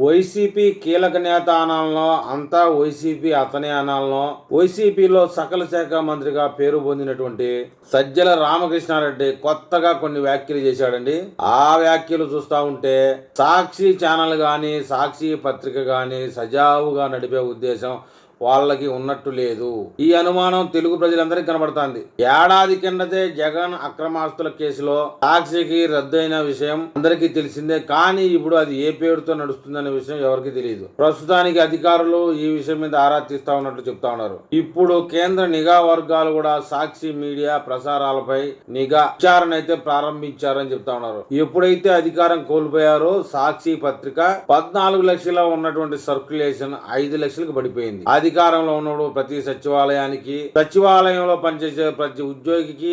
YCP కీలక నేత అనాలనో అంతా వైసీపీ అతనే అనాలనో వైసీపీలో సకల శాఖ మంత్రిగా పేరు పొందినటువంటి సజ్జల రామకృష్ణారెడ్డి కొత్తగా కొన్ని వ్యాఖ్యలు చేశాడండి. ఆ వ్యాఖ్యలు చూస్తా ఉంటే సాక్షి ఛానల్ కానీ సాక్షి పత్రిక కానీ సజావుగా నడిపే ఉద్దేశం వాళ్ళకి ఉన్నట్టు లేదు. ఈ అనుమానం తెలుగు ప్రజలందరికీ కనబడుతోంది. ఏడాది కిందటే జగన్ అక్రమాస్తుల కేసులో సాక్షికి రద్దయిన విషయం అందరికీ తెలిసిందే. కానీ ఇప్పుడు అది ఏ పేరుతో నడుస్తుందనే విషయం ఎవరికి తెలియదు ప్రస్తుతానికి అధికారులు ఈ విషయం మీద ఆరా తీస్తా ఉన్నట్టు చెప్తా ఉన్నారు. ఇప్పుడు కేంద్ర నిఘా వర్గాలు కూడా సాక్షి మీడియా ప్రసారాలపై నిఘా విచారణ అయితే ప్రారంభించారని చెప్తా ఉన్నారు. ఎప్పుడైతే అధికారం కోల్పోయారో సాక్షి పత్రిక పద్నాలుగు లక్షల ఉన్నటువంటి సర్క్యులేషన్ ఐదు లక్షలకు పడిపోయింది. అది అధికారంలో ఉన్నప్పుడు ప్రతి సచివాలయానికి సచివాలయంలో పనిచేసే ప్రతి ఉద్యోగికి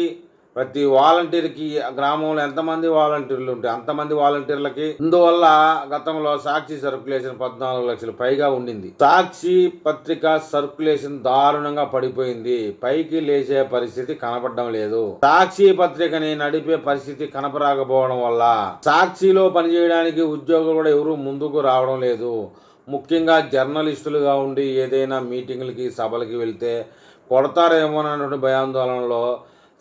ప్రతి వాలంటీర్కి గ్రామంలో ఎంతమంది వాలంటీర్లు ఉంటే అంతమంది వాలంటీర్లకి అందువల్ల గతంలో సాక్షి సర్క్యులేషన్ పద్నాలుగు లక్షలు పైగా ఉండింది. సాక్షి పత్రిక సర్క్యులేషన్ దారుణంగా పడిపోయింది. పైకి లేచే పరిస్థితి కనపడడం లేదు. సాక్షి పత్రికని నడిపే పరిస్థితి కనపరాకపోవడం వల్ల సాక్షిలో పనిచేయడానికి ఉద్యోగులు కూడా ఎవరు ముందుకు రావడం లేదు. ముఖ్యంగా జర్నలిస్టులుగా ఉండి ఏదైనా మీటింగులకి సభలకి వెళ్తే కొడతారేమోనటువంటి భయాందోళనలో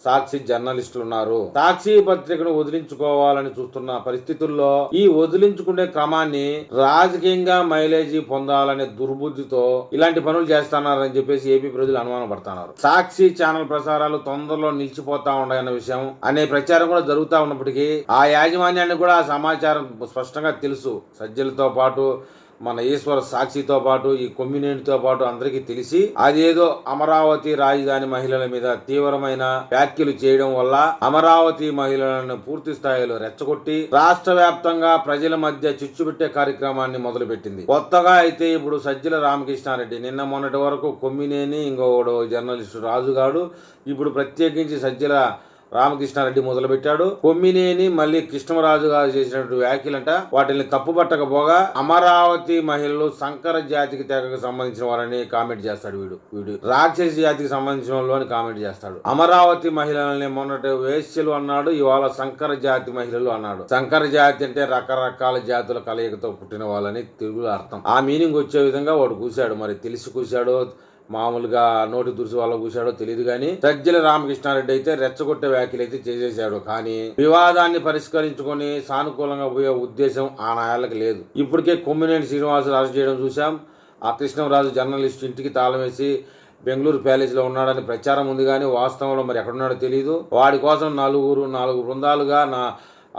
సాక్షి జర్నలిస్టులు ఉన్నారు సాక్షి పత్రికను వదిలించుకోవాలని చూస్తున్న పరిస్థితుల్లో ఈ వదిలించుకునే క్రమాన్ని రాజకీయంగా మైలేజీ పొందాలనే దుర్బుద్ధితో ఇలాంటి పనులు చేస్తున్నారని చెప్పేసి ఏపీ ప్రజలు అనుమానం పడుతున్నారు. సాక్షి ఛానల్ ప్రసారాలు తొందరలో నిలిచిపోతా ఉన్నాయన్న విషయం అనే ప్రచారం కూడా జరుగుతూ ఉన్నప్పటికీ ఆ యాజమాన్యాన్ని కూడా ఆ సమాచారం స్పష్టంగా తెలుసు. సజ్జలతో పాటు మన ఈశ్వర సాక్షితో పాటు ఈ కొమ్యూనిటీతో పాటు అందరికీ తెలిసి అదేదో అమరావతి రాజధాని మహిళల మీద తీవ్రమైన వ్యాఖ్యలు చేయడం వల్ల అమరావతి మహిళలను పూర్తి స్థాయిలో రెచ్చగొట్టి రాష్ట్ర వ్యాప్తంగా ప్రజల మధ్య చిచ్చుపెట్టే కార్యక్రమాన్ని మొదలుపెట్టింది. కొత్తగా అయితే ఇప్పుడు సజ్జల రామకృష్ణారెడ్డి నిన్న మొన్నటి వరకు కొమ్మినేని ఇంకొకడు జర్నలిస్టు రాజుగాడు ఇప్పుడు ప్రత్యేకించి సజ్జల రామకృష్ణారెడ్డి మొదలుపెట్టాడు. కొమ్మినేని మళ్ళీ కృష్ణరాజు గారు చేసినటువంటి వ్యాఖ్యలంట. వాటిని తప్పుపట్టకపోగా అమరావతి మహిళలు సంకర జాతికి తెగకు సంబంధించిన వారని కామెంట్ చేస్తాడు వీడు. వీడు రాక్షస జాతికి సంబంధించిన వాళ్ళు అని కామెంట్ చేస్తాడు. అమరావతి మహిళలని మొన్నటి వేశ్యలు అన్నాడు ఇవాళ సంకర జాతి మహిళలు అన్నాడు. సంకర జాతి అంటే రకరకాల జాతుల కలయికతో పుట్టిన వాళ్ళని తెలుగులో అర్థం. ఆ మీనింగ్ వచ్చే విధంగా వాడు కూశాడు. మరి తెలిసి కూశాడో మామూలుగా నోటి దురుసు వల్ల కూశాడో తెలియదు కానీ సజ్జల రామకృష్ణారెడ్డి అయితే రెచ్చగొట్టే వ్యాఖ్యలు అయితే చేసేసాడు కానీ వివాదాన్ని పరిష్కరించుకొని సానుకూలంగా పోయే ఉద్దేశం ఆ నాయాలకు లేదు. ఇప్పటికే కొమ్మినేని శ్రీనివాసులు అరెస్ట్ చేయడం చూసాం ఆ కృష్ణరాజు జర్నలిస్ట్ ఇంటికి తాళం వేసి బెంగళూరు ప్యాలెస్లో ఉన్నాడని ప్రచారం ఉంది కానీ వాస్తవంలో మరి ఎక్కడున్నాడో తెలియదు వాడి కోసం నలుగురు నాలుగు బృందాలుగా నా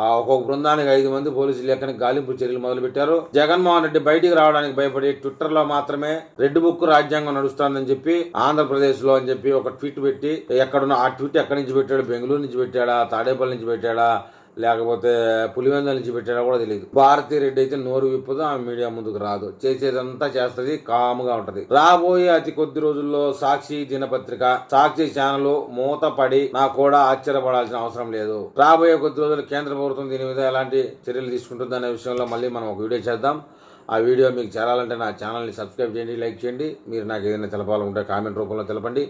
ఒక్కొక్క బృందానికి ఐదు మంది పోలీసులు లెక్కని గాలింపు చర్యలు మొదలుపెట్టారు. జగన్మోహన్ రెడ్డి బయటికి రావడానికి భయపడి ట్విట్టర్లో మాత్రమే రెడ్ బుక్ రాజ్యాంగం నడుస్తోందని చెప్పి ఆంధ్రప్రదేశ్లో అని చెప్పి ఒక ట్వీట్ పెట్టి ఎక్కడున్న ఆ ట్వీట్ ఎక్కడి నుంచి పెట్టాడు? బెంగళూరు నుంచి పెట్టాడా? తాడేపల్లి నుంచి పెట్టాడా? లేకపోతే పులివెందుల నుంచి పెట్టాడా కూడా తెలియదు భారతీ రెడ్డి అయితే నోరు విప్పదు ఆమె మీడియా ముందుకు రాదు. చేసేదంతా చేస్తుంది కాముగా ఉంటది. రాబోయే అతి కొద్ది రోజుల్లో సాక్షి దినపత్రిక సాక్షి ఛానల్ మూతపడి నాకు కూడా ఆశ్చర్యపడాల్సిన అవసరం లేదు. రాబోయే కొద్ది రోజులు కేంద్ర ప్రభుత్వం దీని మీద ఎలాంటి చర్యలు తీసుకుంటుందనే విషయంలో మళ్ళీ మనం ఒక వీడియో చేద్దాం. ఆ వీడియో మీకు చేరాలంటే నా ఛానల్ని సబ్స్క్రైబ్ చేయండి లైక్ చేయండి. మీరు నాకు ఏదైనా తెలపాలంటే కామెంట్ రూపంలో తెలపండి.